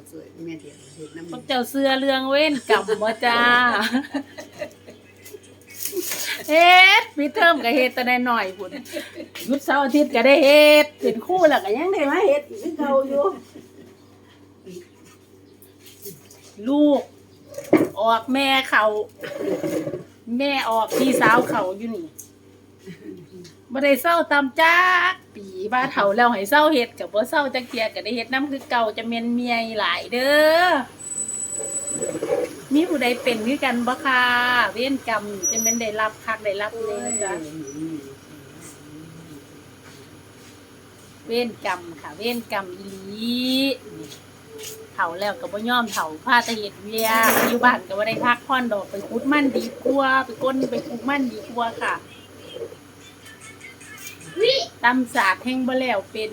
ก็สวยแม่เดียวเฮ็ดน้ำพวกเจ้าเสื้อเรืองเว้นกรรมบ่จ้าเฮ็ดพี่เทิมก็เฮ็ดแต่น้อยๆพุ่นหยุดเสาร์อาทิตย์ก็ได้เฮ็ดเป็นครู่แล้วก็ยังได้มาเฮ็ดอีกคือเก่าอยู่ ลูก ออกแม่เขาแม่ออกพี่สาวเขาอยู่นี่บ่ได้เศร้าตามจักปี บ้าเฒ่าแล้วให้เศร้าเฮ็ดก็บ่เศร้าจักเทียก็ได้เฮ็ดนํคือเก่าจะแม่นเมียหลายเด้อมีผู้ใดเป็นคือกันบ่ค่ะเวรกรรมจะแม่นได้รับคักได้รับเลยนะจ๊ะเวรกรรมค่ะ เวรกรรมอีหลีเฒ่าแล้วก็บ่ย่อมเฒ่าพาต่เฮ็ดเวียกอยู่บ้านก็บ่ได้พักผ่อนดอกไปขุดมันดีกว่าไปก้นไปขุดมันดีกว่าค่ะ ตำสาดแห้งบ่แล้วเป็น